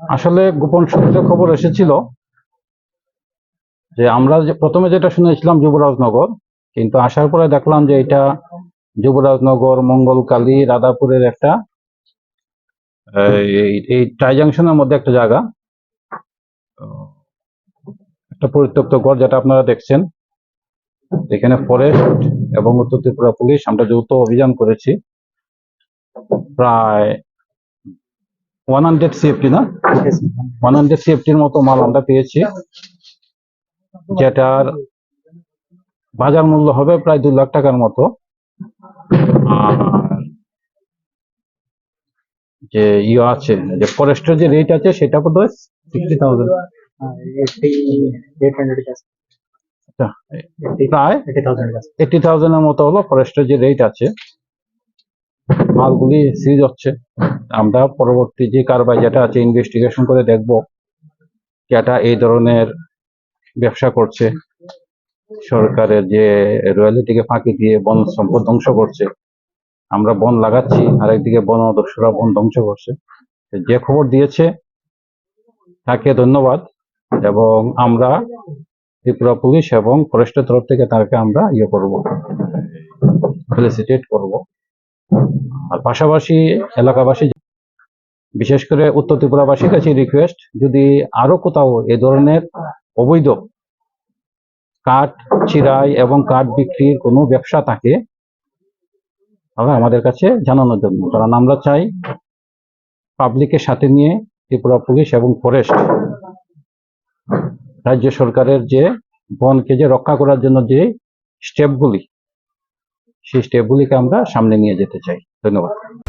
আসলে গোপন সূত্রে খবর এসেছিল যে আমরা প্রথমে যেটা শুনেছিলাম যুবরাজনগর, কিন্তু আসার পরে দেখলাম যে এটা যুবরাজনগর, মঙ্গলকালী, রাধাপুরের একটা, এই ট্রাই জাংশনের মধ্যে একটা জায়গা, একটা পরিত্যক্ত ঘর যেটা আপনারা দেখছেন। এখানে ফরেস্ট এবং উত্তর ত্রিপুরা পুলিশ, আমরা যৌথ অভিযান করেছি। প্রায় ওয়ান হান্ড্রেড সিএফটি না? ওয়ান হান্ড্রেড সিএফটির মতো মাল আমরা পেয়েছি। যেটার বাজার মূল্য হবে প্রায় দু লাখ টাকার মতো। আর যে ইয়ে আছে যে ফরেস্টের যে রেট আছে সেটা হয় সিক্সটি থাউজেন্ড প্রায় এইটি থাউজেন্ডের মতো হলো ফরেস্টের যে রেট আছে। মালগুলি সিজ হচ্ছে। আমরা পরবর্তী যে কারবার যেটা আছে ইনভেস্টিগেশন করে দেখব যেটা এই ধরনের ব্যবসা করছে। সরকারের যে রয়্যালিটিকে ফাঁকি দিয়ে বন সম্পদ ধ্বংস করছে। আমরা বন লাগাচ্ছি আর একদিকে বন দস্যুরা বন ধ্বংস করছে। যে খবর দিয়েছে তাকে ধন্যবাদ এবং আমরা ত্রিপুরা পুলিশ এবং ফরেস্টের তরফ থেকে তাকে আমরা ইয়ে করব ফেলিসিটেট করব। আর পাশাপাশি এলাকাবাসী, বিশেষ করে উত্তর ত্রিপুরাবাসীর কাছে রিকোয়েস্ট যদি আরও কোথাও এ ধরনের অবৈধ কাঠ চিরাই এবং কাঠ বিক্রির কোনো ব্যবসা থাকে, তাহলে আমাদের কাছে জানানোর জন্য। কারণ আমরা চাই পাবলিকের সাথে নিয়ে, ত্রিপুরা পুলিশ এবং ফরেস্ট রাজ্য সরকারের যে বনকে যে রক্ষা করার জন্য যে স্টেপগুলি সেই স্টেপগুলিকে আমরা সামনে নিয়ে যেতে চাই। ধন্যবাদ